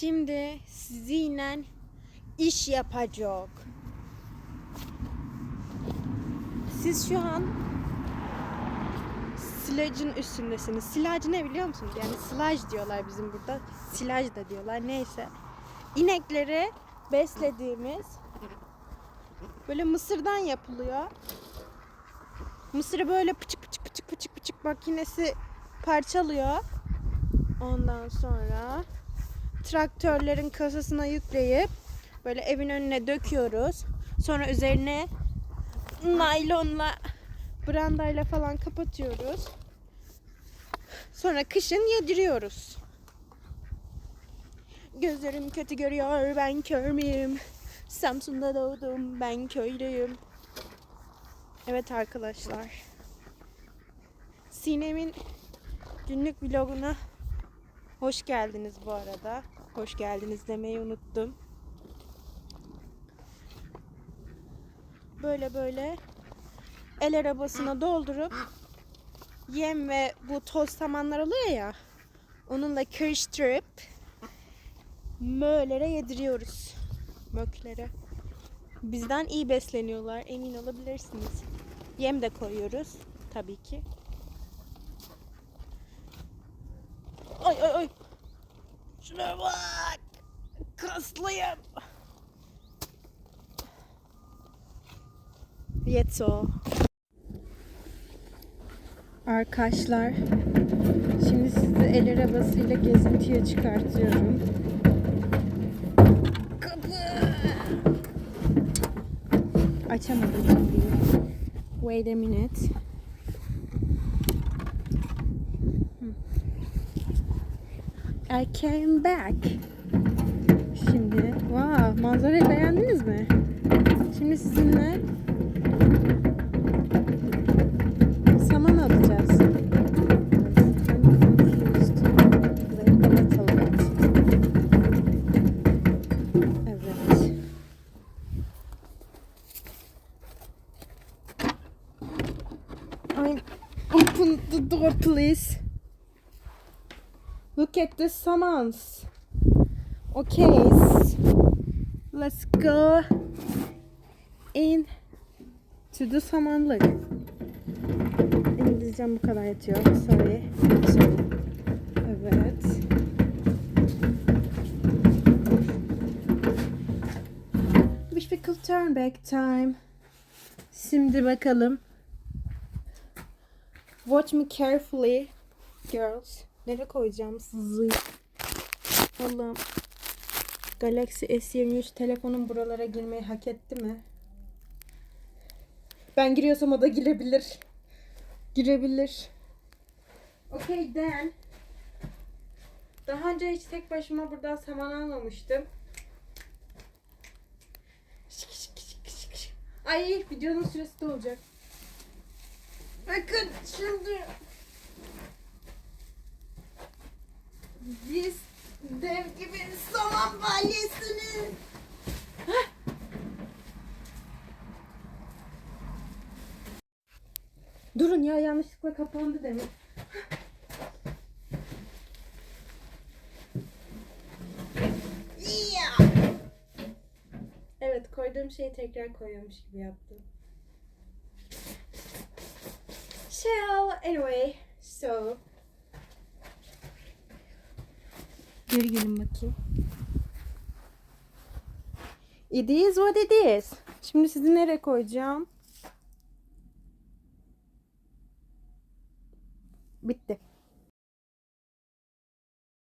Şimdi sizinle iş yapacak. Siz şu an silajın üstündesiniz. Silaj ne biliyor musunuz? Yani silaj diyorlar bizim burada. Silaj da diyorlar. Neyse. İnekleri beslediğimiz böyle mısırdan yapılıyor. Mısırı böyle pıçık pıçık pıçık pıçık pıçık makinesi parçalıyor. Ondan sonra traktörlerin kasasına yükleyip böyle evin önüne döküyoruz. Sonra üzerine naylonla brandayla falan kapatıyoruz. Sonra kışın yediriyoruz. Gözlerim kötü görüyor ben kör müyüm? Samsun'da doğdum ben köylüyüm. Evet arkadaşlar. Sinem'in günlük vloguna hoş geldiniz bu arada. Hoş geldiniz demeyi unuttum. Böyle böyle el arabasına doldurup yem ve bu toz samanlar oluyor ya onunla karıştırıp möllere yediriyoruz. Möklere. Bizden iyi besleniyorlar emin olabilirsiniz. Yem de koyuyoruz tabii ki. Ay ay ay. Şuna bak. Kaslıyım. Yeto. Arkadaşlar şimdi sizi el arabasıyla gezintiye çıkartıyorum. Kapı. Açamadım kapıyı. Wait a minute. I came back. Şimdi, wow, manzarayı beğendiniz mi? Şimdi sizinle saman alacağız. I'm. Evet. I open the door please. Look at the summons. Okay, let's go in to the samanlık. İngilizcem bu kadar yetiyor. Sorry. Sorry. Evet. Difficult turn back time. Şimdi bakalım. Watch me carefully, girls. Nereye koyacağım sizi? Allah'ım. Galaxy S23 telefonum buralara girmeyi hak etti mi? Ben giriyorsam o da girebilir. Girebilir. Okay then. Daha önce hiç tek başıma buradan saman almamıştım. Ay videonun süresi de olacak. Bakın şimdi Durun ya yanlışlıkla kapandı demek. Evet koyduğum şeyi tekrar koyuyormuş gibi yaptım. Shell anyway so Geri gelin bakayım. It is what it is. Şimdi sizi nereye koyacağım? Bitti.